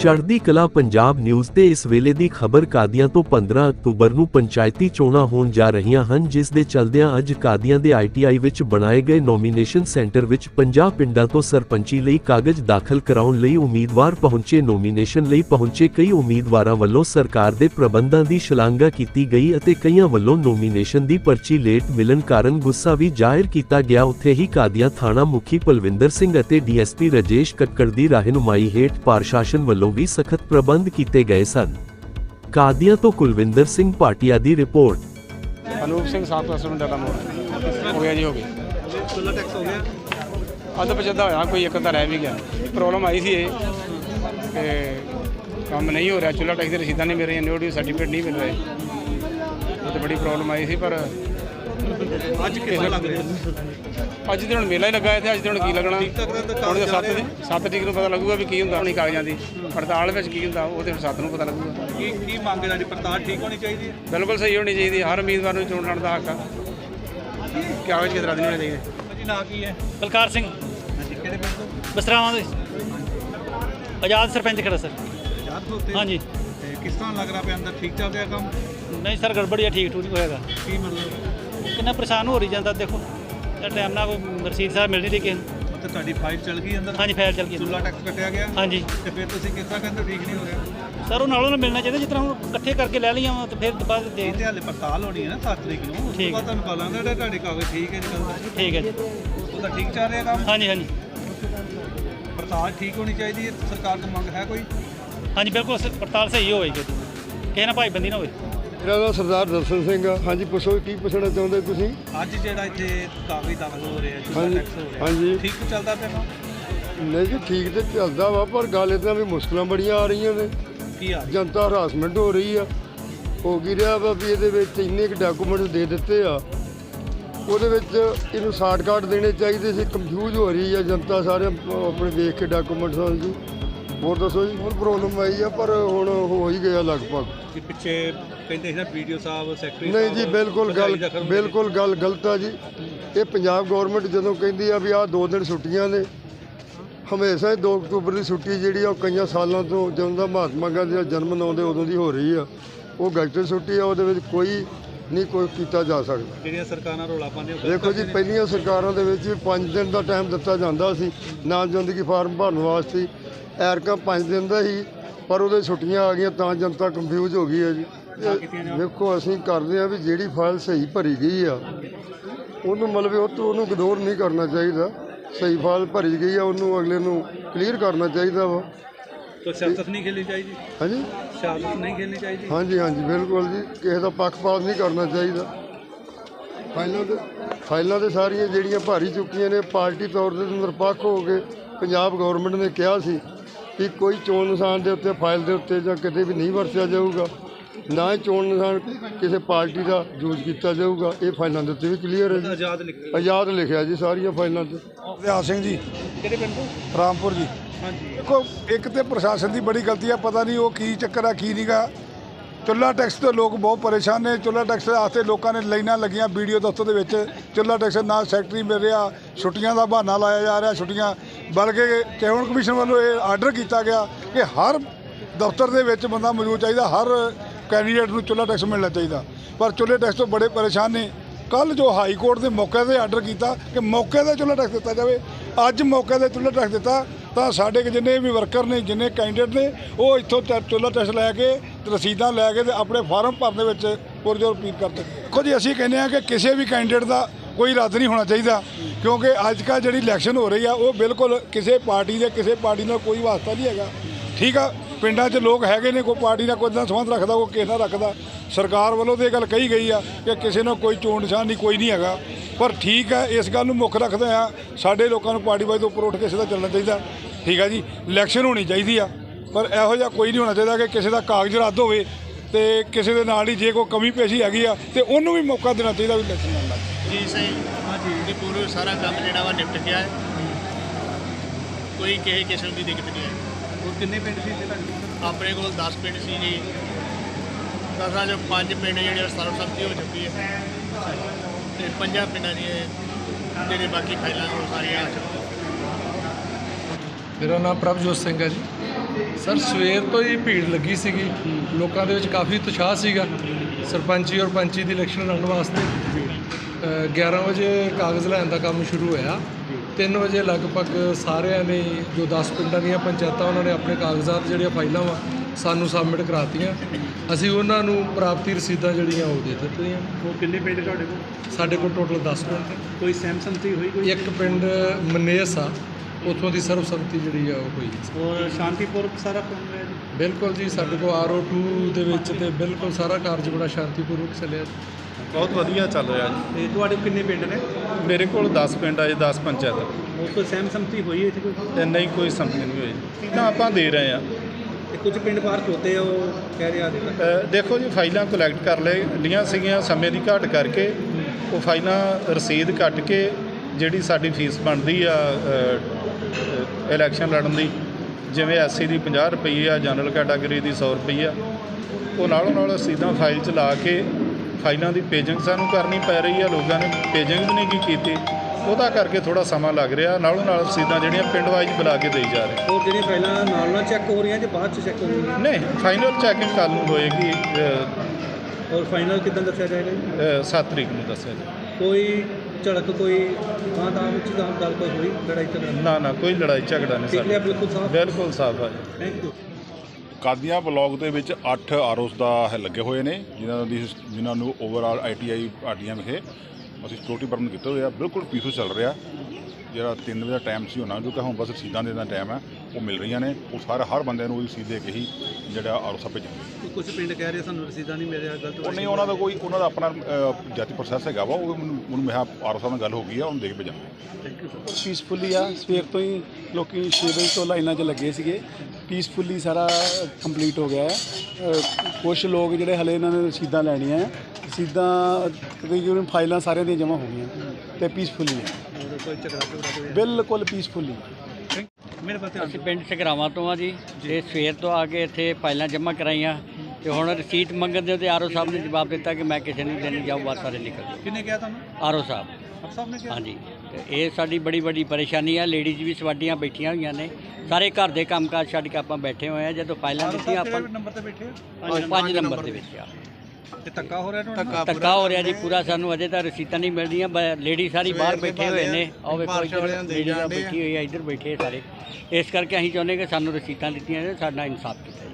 ਚੜ੍ਹਦੀ ਕਲਾ ਪੰਜਾਬ ਨਿਊਜ਼ ਤੇ ਇਸ ਵੇਲੇ ਦੀ ਖਬਰ ਕਾਦੀਆਂ ਤੋਂ 15 ਅਕਤੂਬਰ ਨੂੰ ਪੰਚਾਇਤੀ ਚੋਣਾਂ ਹੋਣ ਜਾ ਰਹੀਆਂ ਹਨ, ਜਿਸ ਦੇ ਚਲਦਿਆਂ ਅੱਜ ਕਾਦੀਆਂ ਦੇ ਆਈਟੀਆਈ ਵਿੱਚ ਬਣਾਏ ਗਏ ਨੋਮੀਨੇਸ਼ਨ ਸੈਂਟਰ ਵਿੱਚ 50 ਪਿੰਡਾਂ ਤੋਂ ਸਰਪੰਚੀ ਲਈ ਕਾਗਜ਼ ਦਾਖਲ ਕਰਾਉਣ ਲਈ ਉਮੀਦਵਾਰ ਪਹੁੰਚੇ। ਨੋਮੀਨੇਸ਼ਨ ਲਈ ਪਹੁੰਚੇ ਕਈ ਉਮੀਦਵਾਰਾਂ ਵੱਲੋਂ ਸਰਕਾਰ ਦੇ ਪ੍ਰਬੰਧਾਂ ਦੀ ਸ਼ਲਾਘਾ ਕੀਤੀ ਗਈ ਅਤੇ ਕਈਆਂ ਵੱਲੋਂ ਨੋਮੀਨੇਸ਼ਨ ਦੀ ਪਰਚੀ ਲੇਟ ਮਿਲਣ ਕਾਰਨ ਗੁੱਸਾ ਵੀ ਜ਼ਾਹਿਰ ਕੀਤਾ ਗਿਆ। ਉੱਥੇ ਹੀ ਕਾਦੀਆਂ ਥਾਣਾ ਮੁਖੀ ਪਲਵਿੰਦਰ ਸਿੰਘ ਅਤੇ ਡੀਐਸਪੀ ਰਜੇਸ਼ ਕੱਕੜ ਦੀ ਰਹਿਨੁਮਾਈ ਹੇਠ ਪ੍ਰਸ਼ਾਸਨ ਵੱਲੋਂ ਵੀ ਸਖਤ ਪ੍ਰਬੰਧ ਕੀਤੇ ਗਏ ਸਨ ਕਾਦੀਆਂ ਤੋਂ ਕੁਲਵਿੰਦਰ ਸਿੰਘ ਭਾਟੀਆ ਦੀ ਰਿਪੋਰਟ ਅਨੂਪ ਸਿੰਘ ਸਾਤ ਰੈਸਟੋਰੈਂਟ ਡਾਲਾ ਮੋੜ ਹੋ ਗਿਆ ਜੀ ਹੋ ਗਿਆ ਚੁੱਲਾ ਟੈਕਸ ਹੋ ਗਿਆ ਅੱਧ ਪਚੱਦਾ ਹੋਇਆ ਕੋਈ ਇੱਕ ਤਾਂ ਰਹਿ ਵੀ ਗਿਆ ਪ੍ਰੋਬਲਮ ਆਈ ਸੀ ਇਹ ਕਿ ਕੰਮ ਨਹੀਂ ਹੋ ਰਿਹਾ ਚੁੱਲਾ ਟੈਕਸ ਦੀ ਰਸੀਦਾਂ ਨਹੀਂ ਮਿਲ ਰਹੀਆਂ ਨਿਊਟੀ ਸਰਟੀਫਿਕੇਟ ਨਹੀਂ ਮਿਲ ਰਹੇ ਇਹ ਤਾਂ ਬੜੀ ਪ੍ਰੋਬਲਮ ਆਈ ਸੀ ਪਰ ਅੱਜ ਕਿੱਦਾਂ ਲੱਗ ਰਿਹਾ? ਅੱਜ ਤੇ ਹੁਣ ਮੇਲਾ ਹੀ ਲੱਗਾ ਇੱਥੇ ਅੱਜ ਤੇ ਹੁਣ ਕੀ ਲੱਗਣਾ? ਦਾ ਤਾਂ ਹੁਣ ਜਾ 7 ਰਿਹਾ। ਸੱਤ ਤਰੀਕ ਨੂੰ ਪਤਾ ਲੱਗੂਗਾ ਵੀ ਕੀ ਹੁੰਦਾ ਆਪਣੀ ਕਾਗਜ਼ਾਂ ਦੀ। ਪੜਤਾਲ ਵਿੱਚ ਕੀ ਹੁੰਦਾ ਉਹ ਤੇ 7 ਨੂੰ ਪਤਾ ਲੱਗੂਗਾ। ਕੀ ਕੀ ਮੰਗ ਹੈ ਜੀ ਪੜਤਾਲ ਠੀਕ ਹੋਣੀ ਚਾਹੀਦੀ ਹੈ? ਬਿਲਕੁਲ ਸਹੀ ਹੋਣੀ ਚਾਹੀਦੀ ਹਰ ਉਮੀਦਵਾਰ ਨੂੰ ਚੋਣ ਲੜਨ ਦਾ ਹੱਕ ਆ। ਕਾਗਜ਼ ਕਿਸ ਤਰ੍ਹਾਂ ਦੇ ਨਹੀਂ ਹੋਣੇ ਚਾਹੀਦੇ। ਜੀ ਨਾਂ ਕੀ ਹੈ? ਬਲਕਾਰ ਸਿੰਘ। ਹਾਂਜੀ ਕਿਹੜੇ ਪਿੰਡ ਤੋਂ? ਬਸਰਾਵਾਂ ਦੇ ਆਜ਼ਾਦ ਸਰਪੰਚ ਖੜਾ ਸਰ। ਯਾਦ ਹੋਤੇ ਹਾਂਜੀ। ਤੇ ਕਿਸ ਤਰ੍ਹਾਂ ਲੱਗ ਰਿਹਾ ਪਿਆ ਅੰਦਰ? ਠੀਕ ਚੱਲ ਰਿਹਾ ਕੰਮ? ਨਹੀਂ ਸਰ ਗੜਬੜੀ ਆ ਠੀਕ ਠੂਕ ਨਹੀਂ ਹੋਏਗਾ ਕੀ ਮਤਲਬ? ਕਿੰਨਾ ਪਰੇਸ਼ਾਨ ਹੋ ਰਹੀ ਜਾਂਦਾ ਦੇਖੋ ਇਹ ਟਾਈਮ ਨਾਲ ਕੋਈ ਰਸੀਦ ਸਾਹਿਬ ਮਿਲ ਨਹੀਂ ਰਹੀ ਕਿਸੇ ਨੂੰ। ਤੇ ਤੁਹਾਡੀ ਫਾਈਲ ਚੱਲ ਗਈ ਅੰਦਰ? ਹਾਂਜੀ ਫਾਈਲ ਚੱਲ ਗਈ। ਚੁੱਲਾ ਟੈਕਸ ਕੱਟਿਆ ਗਿਆ? ਹਾਂਜੀ। ਤੇ ਫਿਰ ਤੁਸੀਂ ਕਿਸ ਤਰ੍ਹਾਂ ਕਹਿੰਦੇ ਹੋ ਠੀਕ ਨਹੀਂ ਹੋ ਰਿਹਾ? ਸਰ ਉਹ ਨਾਲੋਂ ਨਾਲ ਮਿਲਣਾ ਚਾਹੀਦਾ ਜਿਸ ਤਰ੍ਹਾਂ ਹੁਣ ਇਕੱਠੇ ਕਰਕੇ ਲੈ ਲਈਆਂ ਵਾ ਤੇ ਫਿਰ ਇਹ ਦੇ ਤੇ ਹਾਲੇ ਪੜਤਾਲ ਹੋਣੀ ਹੈ ਨਾ 7 ਤਰੀਕ ਨੂੰ। ਉਸ ਤੋਂ ਠੀਕ। ਬਾਅਦ ਤੁਹਾਨੂੰ ਪਤਾ ਲੱਗਦਾ ਜਿਹੜਾ ਤੁਹਾਡੇ ਕਾਗਜ਼ ਠੀਕ ਹੈ ਗੱਲ ਠੀਕ ਹੈ ਜੀ। ਉਹਦਾ ਠੀਕ ਚੱਲ ਰਿਹਾ ਕੰਮ? ਹਾਂਜੀ ਹਾਂਜੀ। ਪੜਤਾਲ ਠੀਕ ਹੋਣੀ ਚਾਹੀਦੀ ਹੈ ਸਰਕਾਰ ਤੋਂ ਮੰਗ ਹੈ ਕੋਈ? ਹਾਂਜੀ ਬਿਲਕੁਲ ਸ- ਪੜਤਾਲ ਸਹੀ ਹੋਵੇਗੀ। ਕਿਸੇ ਨਾਲ ਭਾਈਬੰਦੀ ਨਾ ਹੋਵੇ। ਮੇਰਾ ਨਾਮ ਸਰਦਾਰ ਦਰਸ਼ਨ ਸਿੰਘ ਆ। ਹਾਂਜੀ ਪੁੱਛੋ ਕੀ ਪੁੱਛਣਾ ਚਾਹੁੰਦੇ ਤੁਸੀਂ? ਅੱਜ ਜਿਹੜਾ ਇੱਥੇ ਕਾਗਜ਼ ਦਾਖਲ ਹੋ ਰਿਹਾ ਚੁੱਲਾ ਹਾਂਜੀ, ਟੈਕਸ ਹੋ ਰਿਹਾ। ਹਾਂਜੀ। ਠੀਕ ਚੱਲਦਾ ਪਿਆ ਕੰਮ? ਨਹੀਂ ਜੀ ਠੀਕ ਤੇ ਚੱਲਦਾ ਵਾ ਪਰ ਗੱਲ ਇਦਾਂ ਵੀ ਮੁਸ਼ਕਲਾਂ ਬੜੀਆਂ ਆ ਰਹੀਆਂ ਨੇ। ਕੀ ਆ ਜਨਤਾ ਹਰਾਸਮੈਂਟ ਹੋ ਰਹੀ ਆ। ਹੋ ਕੀ ਰਿਹਾ ਵਾ ਵੀ ਇਹਦੇ ਵਿੱਚ ਇੰਨੇ ਕੁ ਡਾਕੂਮੈਂਟਸ ਦੇ ਦਿੱਤੇ ਆ। ਉਹਦੇ ਵਿੱਚ ਇਹਨੂੰ ਸ਼ਾਰਟਕਟ ਦੇਣੇ ਚਾਹੀਦੇ ਸੀ ਕੰਫਿਊਜ਼ ਹੋ ਰਹੀ ਆ ਜਨਤਾ ਸਾਰੇ ਆਪਣੇ ਵੇਖ ਕੇ ਡਾਕੂਮੈਂਟਸ ਜੀ। ਹੋਰ ਦੱਸੋ ਜੀ? ਹੋਰ ਪ੍ਰੋਬਲਮ ਆਈ ਆ ਪਰ ਹੁਣ ਹੋ ਹੀ ਗਿਆ ਲਗਭਗ। ਕਿ ਪਿੱਛੇ ਕਹਿੰਦੇ ਸੀ ਨਾ ਵੀਡੀਓ ਸਾਹਿਬ ਸੈਕਟਰੀ ਨਹੀਂ ਜੀ ਬਿਲਕੁਲ ਗੱਲ ਬਿਲਕੁਲ ਗੱਲ ਗਲਤ ਆ ਜੀ। ਇਹ ਪੰਜਾਬ ਗਵਰਨਮੈਂਟ ਜਦੋਂ ਕਹਿੰਦੀ ਆ ਵੀ ਆਹ ਦੋ ਦਿਨ ਛੁੱਟੀਆਂ ਨੇ ਹਮੇਸ਼ਾ ਹੀ 2 ਅਕਤੂਬਰ ਦੀ ਛੁੱਟੀ ਜਿਹੜੀ ਆ ਉਹ ਕਈਆਂ ਸਾਲਾਂ ਤੋਂ ਜਦੋਂ ਦਾ ਮਹਾਤਮਾ ਗਾਂਧੀ ਦਾ ਜਨਮ ਮਨਾਉਂਦੇ ਉਦੋਂ ਦੀ ਹੋ ਰਹੀ ਆ। ਉਹ ਗਜ਼ਟਡ ਛੁੱਟੀ ਆ ਉਹਦੇ ਵਿੱਚ ਕੋਈ ਨਹੀਂ ਕੋਈ ਕੀਤਾ ਜਾ ਸਕਦਾ। ਜਿਹੜੀਆਂ ਸਰਕਾਰਾਂ ਰੋਲਾ ਗਲਤ ਦੇਖੋ ਜੀ ਪਹਿਲੀਆਂ ਸਰਕਾਰਾਂ ਦੇ ਵਿੱਚ ਵੀ 5 ਦਿਨ ਦਾ ਟਾਈਮ ਦਿੱਤਾ ਜਾਂਦਾ ਸੀ। ਨਾਮਜ਼ਦਗੀ ਫਾਰਮ ਭਰਨ ਵਾਸਤੇ ਐਰਕਾ 5 ਦਿਨ ਦਾ ਹੀ ਪਰ ਉਹਦੇ ਛੁੱਟੀਆਂ ਆ ਗਈਆਂ ਤਾਂ ਜਨਤਾ ਕੰਫਿਊਜ਼ ਹੋ ਗਈ ਹੈ ਜੀ। ਦੇਖੋ ਅਸੀਂ ਕਰਦੇ ਆ ਵੀ ਜਿਹੜੀ ਫਾਈਲ ਸਹੀ ਭਰੀ ਗਈ ਆ ਉਹਨੂੰ ਮਤਲਬ ਉਹ ਤੋਂ ਉਹਨੂੰ ਇਗਨੋਰ ਨਹੀਂ ਕਰਨਾ ਚਾਹੀਦਾ। ਸਹੀ ਫਾਈਲ ਭਰੀ ਗਈ ਆ ਉਹਨੂੰ ਅਗਲੇ ਨੂੰ ਕਲੀਅਰ ਕਰਨਾ ਚਾਹੀਦਾ ਵਾ। ਤਾਂ ਸਿਆਸਤ ਨਹੀਂ ਖੇਲੀ ਚਾਹੀਦੀ? ਹਾਂਜੀ? ਸਿਆਸਤ ਨਹੀਂ ਖੇਲਣੀ ਚਾਹੀਦੀ? ਹਾਂਜੀ ਹਾਂਜੀ ਬਿਲਕੁਲ ਜੀ। ਕਿਸੇ ਦਾ ਪੱਖਪਾਤ ਨਹੀਂ ਕਰਨਾ ਚਾਹੀਦਾ। ਫਾਈਲਾਂ ਦੇ ਫਾਈਲਾਂ ਦੇ ਸਾਰੀਆਂ ਜਿਹੜੀਆਂ ਭਾਰੀ ਚੁੱਕੀਆਂ ਨੇ ਪਾਰਟੀ ਤੌਰ ਤੇ ਨਿਰਪੱਖ ਹੋ ਕੇ ਪੰਜਾਬ ਗਵਰਨਮੈਂਟ ਨੇ ਕਿਹਾ ਸੀ ਕਿ ਕੋਈ ਚੋਣ ਨਿਸ਼ਾਨ ਦੇ ਉੱਤੇ ਫਾਈਲ ਦੇ ਉੱਤੇ ਜਾਂ ਕਿਤੇ ਵੀ ਨਹੀਂ ਵਰਤਿਆ ਜਾਊਗਾ। ਨਾ ਹੀ ਚੋਣ ਨਿਸ਼ਾਨ ਕਿਸੇ ਪਾਰਟੀ ਦਾ ਯੂਜ਼ ਕੀਤਾ ਜਾਊਗਾ ਇਹ ਫਾਈਲਾਂ ਦੇ ਉੱਤੇ ਵੀ ਕਲੀਅਰ ਹੈ ਜੀ। ਆਜ਼ਾਦ ਲਿਖ ਆਜ਼ਾਦ ਲਿਖਿਆ ਜੀ ਸਾਰੀਆਂ ਫਾਈਲਾਂ 'ਤੇ। ਵਿਆਸ ਸਿੰਘ ਜੀ। ਕਿਹੜੇ ਪਿੰਡ ਤੋਂ? ਰਾਮਪੁਰ ਜੀ। ਹਾਂਜੀ। ਦੇਖੋ ਇੱਕ ਤੇ ਪ੍ਰਸ਼ਾਸਨ ਦੀ ਬੜੀ ਗਲਤੀ ਆ ਪਤਾ ਨਹੀਂ ਉਹ ਕੀ ਚੱਕਰ ਆ ਕੀ ਨਹੀਂਗਾ ਚੁੱਲਾ ਟੈਕਸ ਤੋਂ ਲੋਕ ਬਹੁਤ ਪਰੇਸ਼ਾਨ ਨੇ ਚੁੱਲਾ ਟੈਕਸ ਵਾਸਤੇ ਲੋਕਾਂ ਨੇ ਲਾਈਨਾਂ ਲੱਗੀਆਂ ਵੀਡੀਓ ਦਫ਼ਤਰ ਦੇ ਵਿੱਚ। ਚੁੱਲਾ ਟੈਕਸ ਨਾਲ ਸੈਕਟਰੀ ਮਿਲ ਰਿਹਾ ਛੁੱਟੀਆਂ ਦਾ ਬਹਾਨਾ ਲਾਇਆ ਜਾ ਰਿਹਾ ਛੁੱਟੀਆਂ। ਬਲਕਿ ਚੋਣ ਕਮਿਸ਼ਨ ਵੱਲੋਂ ਇਹ ਆਰਡਰ ਕੀਤਾ ਗਿਆ ਕਿ ਹਰ ਦਫ਼ਤਰ ਦੇ ਵਿੱਚ ਬੰਦਾ ਮੌਜੂਦ ਚਾਹੀਦਾ ਹਰ ਕੈਂਡੀਡੇਟ ਨੂੰ ਚੁੱਲ੍ਹਾ ਟੈਕਸ ਮਿਲਣਾ ਚਾਹੀਦਾ। ਪਰ ਚੁੱਲ੍ਹੇ ਟੈਕਸ ਤੋਂ ਬੜੇ ਪਰੇਸ਼ਾਨ ਨੇ। ਕੱਲ ਜੋ ਹਾਈ ਕੋਰਟ ਦੇ ਮੌਕੇ ਤੇ ਆਰਡਰ ਕੀਤਾ ਕਿ ਮੌਕੇ ਤੇ ਚੁੱਲ੍ਹਾ ਟੈਕਸ ਦਿੱਤਾ ਜਾਵੇ, ਅੱਜ ਮੌਕੇ ਤੇ ਚੁੱਲ੍ਹਾ ਟੈਕਸ ਦਿੱਤਾ, ਤਾਂ ਸਾਡੇ ਜਿੰਨੇ ਵੀ ਵਰਕਰ ਨੇ, ਜਿੰਨੇ ਕੈਂਡੀਡੇਟ ਨੇ, ਉਹ ਇੱਥੋਂ ਟੈ- ਚੁੱਲਾ ਟੈਕਸ ਲੈ ਕੇ ਰਸੀਦਾਂ ਲੈ ਕੇ ਤੇ ਆਪਣੇ ਫਾਰਮ ਭਰਨ ਦੇ ਵਿੱਚ ਪੁਰਜੋਰ ਅਪੀਲ ਕਰਦੇ ਦੇਖੋ ਜੀ, ਅਸੀਂ ਕਹਿੰਦੇ ਆ ਕਿ ਕਿਸੇ ਵੀ ਕੈਂਡੀਡੇਟ ਦਾ ਕੋਈ ਰੱਦ ਨਹੀਂ ਹੋਣਾ ਚਾਹੀਦਾ, ਕਿਉਂਕਿ ਅੱਜ ਕੱਲ੍ਹ ਜਿਹੜੀ ਇਲੈਕਸ਼ਨ ਹੋ ਰਹੀ ਆ, ਉਹ ਬਿਲਕੁਲ ਕਿਸੇ ਪਾਰਟੀ ਦੇ, ਕਿਸੇ ਪਾਰਟੀ ਨਾਲ ਕੋਈ ਵਾਸਤਾ ਨਹੀਂ ਹੈਗਾ। ਠੀਕ ਆ? ਪਿੰਡਾਂ 'ਚ ਲੋਕ ਹੈਗੇ ਨੇ, ਕੋਈ ਪਾਰਟੀ ਨਾਲ ਕੋਈ ਨਾਲ ਸੰਬੰਧ ਰੱਖਦਾ, ਕੋਈ ਕਿਸੇ ਨਾਲ ਰੱਖਦਾ। ਸਰਕਾਰ ਵੱਲੋਂ ਤੇ ਇਹ ਗੱਲ ਕਹੀ ਗਈ ਆ ਕਿ ਕਿਸੇ ਨੂੰ ਕੋਈ ਚੋਣ ਨਿਸ਼ਾਨ ਨਹੀਂ, ਕੋਈ ਨਹੀਂ ਹੈਗਾ। ਪਰ ਠੀਕ ਹੈ ਇਸ ਗੱਲ ਨੂੰ ਮੁੱਖ ਰੱਖਦੇ ਆ, ਸਾਡੇ ਲੋਕਾਂ ਨੂੰ ਪਾਰਟੀ ਵਾਈਜ਼ ਉੱਪਰ ਉੱਠ ਕੇ ਸਿੱਧਾ ਚੱਲਣਾ ਚਾਹੀਦਾ। ਠੀਕ ਆ ਜੀ ਇਲੈਕਸ਼ਨ ਹੋਣੀ ਚਾਹੀਦੀ ਆ, ਪਰ ਇਹੋ ਜਿਹਾ ਕੋਈ ਨਹੀਂ ਹੋਣਾ ਚਾਹੀਦਾ ਕਿ ਕਿਸੇ ਦਾ ਕਾਗਜ਼ ਰੱਦ ਹੋਵੇ ਤੇ ਕਿਸੇ ਦੇ ਨਾਲ ਹੀ ਜੇ ਕੋਈ ਕਮੀ ਪੇਸ਼ੀ ਹੈਗੀ ਆ, ਤੇ ਉਹਨੂੰ ਵੀ ਮੌਕਾ ਦੇਣਾ ਚਾਹੀਦਾ ਵੀ ਇਲੈਕਸ਼ਨ ਲੜਨ ਦਾ। ਜੀ ਸਹੀ ਹਾਂਜੀ ਇਹ ਪੂਰਾ ਸਾਰਾ ਕੰਮ ਜਿਹੜਾ ਵਾ ਨਿਪਟ ਗਿਆ ਹੈ। ਕੋਈ ਕਿਸੇ ਕਿਸਮ ਦੀ ਦਿੱਕਤ ਨਹੀਂ ਹੈ। ਕਿੰਨੇ ਪਿੰਡ ਸੀ ਇੱਥੇ ਤੁਹਾਡੇ? ਆਪਣੇ ਕੋਲ 10 ਪਿੰਡ ਸੀ ਜੀ। ਦਸਾਂ ਚੋਂ ਪੰਜ ਪਿੰਡ ਜਿਹੜੇ ਸਰਬਸੰਮਤੀ ਹੋ ਚੁੱਕੀ ਹੈ। ਤੇ ਪੰਜਾਂ ਪਿੰਡਾਂ ਦੀ ਇਹ ਜਿਹੜੇ ਬਾਕੀ ਫਾਈਲਾਂ ਉਹ ਸਾਰੀਆਂ ਆ ਚੁੱਕੀਆਂ। ਮੇਰਾ ਨਾਮ ਪ੍ਰਭਜੋਤ ਸਿੰਘ ਹੈ ਜੀ। ਸਰ ਸਵੇਰ ਤੋਂ ਹੀ ਭੀੜ ਲੱਗੀ ਸੀਗੀ। ਲੋਕਾਂ ਦੇ ਵਿੱਚ ਕਾਫੀ ਉਤਸ਼ਾਹ ਸੀਗਾ। ਸਰਪੰਚੀ ਔਰ ਪੰਚੀ ਦੀ ਇਲੈਕਸ਼ਨ ਲੜਨ ਵਾਸਤੇ। ਅ, 11 ਵਜੇ ਕਾਗਜ਼ ਲੈਣ ਦਾ ਕੰਮ ਸ਼ੁਰੂ ਹੋਇਆ। 3 ਵਜੇ ਲਗਭਗ ਸਾਰਿਆਂ ਨੇ ਜੋ 10 ਪਿੰਡਾਂ ਦੀਆਂ ਪੰਚਾਇਤਾਂ ਉਹਨਾਂ ਨੇ ਆਪਣੇ ਕਾਗਜ਼ਾਤ ਜਿਹੜੀਆਂ ਫਾਈਲਾਂ ਵਾ ਸਾਨੂੰ ਸਬਮਿਟ ਕਰਾਤੀਆਂ। ਅਸੀਂ ਉਹਨਾਂ ਨੂੰ ਪ੍ਰਾਪਤੀ ਰਸੀਦਾਂ ਜਿਹੜੀਆਂ ਉਹ ਦੇ ਦਿੱਤੀਆਂ। ਉਹ ਕਿੰਨੇ ਪਿੰਡ ਤੁਹਾਡੇ ਕੋਲ? ਸਾਡੇ ਕੋਲ ਟੋਟਲ 10 ਪਿੰਡ। ਕੋਈ ਸਹਿਮਸੰਮਤੀ ਹੋਈ ਕੋਈ? ਇੱਕ ਪਿੰਡ ਮਨੇਸ ਆ ਉੱਥੋਂ ਦੀ ਸਰਬਸੰਮਤੀ ਜਿਹੜੀ ਆ ਉਹ ਹੋਈ। ਔਰ ਸ਼ਾਂਤੀਪੂਰਵਕ ਸਾਰਾ ਕੰਮ ਹੋਇਆ ਜੀ? ਬਿਲਕੁਲ ਜੀ ਸਾਡੇ ਕੋਲ RO2 ਦੇ ਵਿੱਚ ਤੇ ਬਿਲਕੁਲ ਸਾਰਾ ਕਾਰਜ ਬੜਾ ਸ਼ਾਂਤੀਪੂਰਵਕ ਚੱਲਿਆ। ਬਹੁਤ ਵਧੀਆ ਚੱਲ ਰਿਹਾ ਜੀ। ਤੇ ਤੁਹਾਡੇ ਕਿੰਨੇ ਪਿੰਡ ਨੇ? ਮੇਰੇ ਕੋਲ 10 ਪਿੰਡ ਆ ਜੀ 10 ਪੰਚਾਇਤ ਉਹ ਕੋਈ ਸਹਿਮਸੰਮਤੀ ਹੋਈ ਹੈ ਇੱਥੇ ਕੋਈ? ਤੇ ਨਹੀਂ ਕੋਈ ਸੰਮਤੀ ਨਹੀਂ ਹੋਈ। ਤਾਂ ਆਪਾਂ ਦੇ ਰਹੇ ਆ। ਤੇ ਕੁਝ ਪਿੰਡ ਬਾਹਰ ਖਲੋਤੇ ਆ ਉਹ ਕਹਿ ਰਿਹਾ ਅ, ਦੇਖੋ ਜੀ ਫਾਈਲਾਂ ਕਲੈਕਟ ਕਰ ਲੈ ਲੀਆਂ ਸੀਗੀਆਂ ਸਮੇਂ ਦੀ ਘਾਟ ਕਰਕੇ ਉਹ ਫਾਈਲਾਂ ਰਸੀਦ ਕੱਟ ਕੇ ਜਿਹੜੀ ਸਾਡੀ ਫੀਸ ਬਣਦੀ ਆ ਇਲੈਕਸ਼ਨ ਲੜਨ ਦੀ ਜਿਵੇਂ ਐਸਸੀ ਦੀ 50 ਰੁਪਏ ਆ ਜਨਰਲ ਕੈਟਾਗਰੀ ਦੀ 100 ਰੁਪਏ ਆ ਉਹ ਨਾਲੋਂ ਨਾਲ ਰਸੀਦਾਂ ਫਾਈਲ 'ਚ ਲਾ ਕੇ ਫਾਈਲਾਂ ਦੀ ਪੇਜਿੰਗ ਸਾਨੂੰ ਕਰਨੀ ਪੈ ਰਹੀ ਆ ਲੋਕਾਂ ਨੇ ਪੇਜਿੰਗ ਵੀ ਨਹੀਂ ਕੀਤੀ। ਉਹਦਾ ਕਰਕੇ ਥੋੜਾ ਸਮਾਂ ਲੱਗ ਰਿਹਾ ਨਾਲੋਂ ਨਾਲ ਰਸੀਦਾਂ ਜਿਹੜੀਆਂ ਪਿੰਡ ਵਾਈਜ਼ ਬੁਲਾ ਕੇ ਦੇਈ ਜਾ ਰਹੇ ਉਹ ਜਿਹੜੀ ਫਾਈਲਾਂ ਨਾਲ ਨਾਲ ਚੈੱਕ ਹੋ ਰਹੀਆਂ ਜਾਂ ਬਾਅਦ ਚ ਚੈੱਕ ਹੋ ਰਹੀਆਂ? ਨਹੀਂ ਫਾਈਨਲ ਚੈਕਿੰਗ ਕੱਲ੍ਹ ਨੂੰ ਹੋਏਗੀ ਔਰ ਫਾਈਨਲ ਕਿਦਾਂ ਦੱਸਿਆ ਜਾਏਗਾ ਜੀ? ਅ, ਸੱਤ ਤਰੀਕ ਨੂੰ ਦੱਸਿਆ ਜੀ ਕੋਈ ਝੜਕ ਕੋਈ ਥਾਂ ਥਾਂ ਵਿੱਚ ਤਾਂ ਗੱਲ ਕੋਈ ਹੋਈ ਲੜਾਈ ਝਗੜਾ? ਨਾ ਨਾ ਕੋਈ ਲੜਾਈ ਝਗੜਾ ਨਹੀਂ ਸਾਡਾ। ਬਿਲਕੁਲ ਸਾਫ਼। ਬਿਲਕੁਲ ਸਾਫ਼ ਜੀ। ਥੈਂਕ ਯੂ ਕਾਦੀਆਂ ਬਲਾਕ ਦੇ ਵਿੱਚ 8 ਆਰਓਸ ਦਾ ਹੈ ਲੱਗੇ ਹੋਏ ਨੇ, ਜਿਨ੍ਹਾਂ ਦੀ ਜਿਨ੍ਹਾਂ ਨੂੰ ਓਵਰਆਲ ਆਈਟੀਆਈ ਪਾਰਟੀਆਂ ਵਿਖੇ ਅਸੀਂ ਸਿਕਿਉਰਿਟੀ ਪ੍ਰਬੰਧ ਕੀਤੇ ਹੋਏ ਆ, ਬਿਲਕੁਲ ਪੀਸਫੁਲ ਚੱਲ ਰਿਹਾ। ਜਿਹੜਾ 3 ਵਜੇ ਦਾ ਟਾਈਮ ਸੀ ਹੋਣਾ ਜੋ ਕਿ ਹੁਣ ਬਸ ਰਸੀਦਾਂ ਦੇ ਦਾ ਟਾਈਮ ਹੈ ਉਹ ਮਿਲ ਰਹੀਆਂ ਨੇ। ਉਹ ਸਾਰੇ ਹਰ ਬੰਦੇ ਨੂੰ ਉਹ ਰਸੀਦ ਦੇ ਕੇ ਹੀ ਜਿਹੜਾ ਆਰਓਸਾ ਭੇਜਾਂਗੇ। ਕੁਝ ਪਿੰਡ ਕਹਿ ਰਹੇ ਸਾਨੂੰ ਰਸੀਦਾਂ ਨਹੀਂ ਮਿਲ ਰਿਹਾ ਗਲਤ ਉਹ ਨਹੀਂ ਉਹਨਾਂ ਦਾ ਕੋਈ ਉਹਨਾਂ ਦਾ ਆਪਣਾ ਜਾਤੀ ਪ੍ਰੋਸੈਸ ਹੈਗਾ ਵਾ ਉਹ ਮੈਨੂੰ ਉਹਨੂੰ ਮੈਂ ਆਰਓਸਾ ਨਾਲ ਗੱਲ ਹੋ ਗਈ ਆ ਉਹਨੂੰ ਦੇ ਕੇ ਭੇਜਾਂਗੇ। ਪੀਸਫੁਲੀ ਆ ਸਵੇਰ ਤੋਂ ਹੀ ਲੋਕੀ 6 ਵਜੇ ਤੋਂ ਲਾਈਨਾਂ 'ਚ ਲੱਗੇ ਸੀਗੇ। ਪੀਸਫੁਲੀ ਸਾਰਾ ਕੰਪਲੀਟ ਹੋ ਗਿਆ ਹੈ। ਕੁਝ ਲੋਕ ਜਿਹੜੇ ਹਲੇ ਇਹਨਾਂ ਨੇ ਰਸੀਦਾਂ ਲੈਣੀਆਂ ਹੈ ਰਸੀਦਾਂ ਤਕਰੀਬਨ ਫਾਈਲਾਂ ਸਾਰਿਆਂ ਦੀਆਂ ਜਮ੍ਹਾਂ ਹੋ ਗਈਆਂ। ਤੇ ਪੀਸਫੁਲੀ ਹੈ ਕੋਈ ਝਗੜਾ ਝਗੜਾ ਕੋਈ ਬਿਲਕੁਲ ਪੀਸਫੁਲੀ ਮੇਰੇ ਪਾਸ ਧਿਆਨ ਅਸੀਂ ਪਿੰਡ ਸਗਰਾਵਾਂ ਤੋਂ ਆ ਜੀ। ਤੇ ਸਵੇਰ ਤੋਂ ਆ ਕੇ ਇੱਥੇ ਫਾਈਲਾਂ ਜਮ੍ਹਾਂ ਕਰਾਈਆਂ। ਤੇ ਹੁਣ ਰਸੀਦ ਮੰਗਣ ਦੇ ਤੇ ਆਰਓ ਸਾਹਿਬ ਨੇ ਜਵਾਬ ਦਿੱਤਾ ਕਿ ਮੈਂ ਕਿਸੇ ਨੂੰ ਦੇਣ ਜਾਊ ਸਾਰੇ ਨਿਕਲ ਜਾਓ। ਕਿੰਨੇ ਕਿਹਾ ਤੁਹਾਨੂੰ? ਆਰਓ ਸਾਹਿਬ। ਸਾਹਿਬ ਨੇ ਕਿਹਾ? ਹਾਂਜੀ। ਤੇ ਇਹ ਸਾਡੀ ਬੜੀ ਵੱਡੀ ਪਰੇਸ਼ਾਨੀ ਆ। ਲੇਡੀਜ਼ ਵੀ ਸਵਾਡੀਆਂ ਬੈਠੀਆਂ ਹੋਈਆਂ ਨੇ। ਸਾਰੇ ਘਰ ਦੇ ਕੰਮਕਾਜ ਛੱਡ ਕੇ ਆਪਾਂ ਬੈਠੇ ਹੋਏ ਆ। ਜਦੋਂ ਫਾਈਲਾਂ ਦਿੱਤੀਆਂ ਆਪਾਂ ਨੰਬਰ ਤੇ ਬੈਠੇ ਆ? 5 ਨੰਬਰ ਦੇ ਵਿੱਚ ਆ। ਤੇ ਧੱਕਾ ਹੋ ਰਿਹਾ ਧੱਕਾ ਹੋ ਰਿਹਾ ਜੀ ਪੂਰਾ ਸਾਨੂੰ ਅਜੇ ਤਾਂ ਰਸੀਦਾਂ ਨਹੀਂ ਮਿਲਦੀਆਂ ਲੇਡੀ ਸਾਰੀ ਬਾਹਰ ਬੈਠੇ ਹੋਏ ਨੇ। ਉਹ ਵੇਖੋ ਇੱਧਰ ਲੇਡੀ ਬੈਠੀ ਹੋਈ ਆ। ਇੱਧਰ ਬੈਠੇ ਸਾਰੇ। ਇਸ ਕਰਕੇ ਅਸੀਂ ਚਾਹੁੰਦੇ ਕਿ ਸਾਨੂੰ ਰਸੀਦਾਂ ਦਿੱਤੀਆਂ ਜਾਣ ਸਾਡਾ ਇਨਸਾਫ ਕੀਤਾ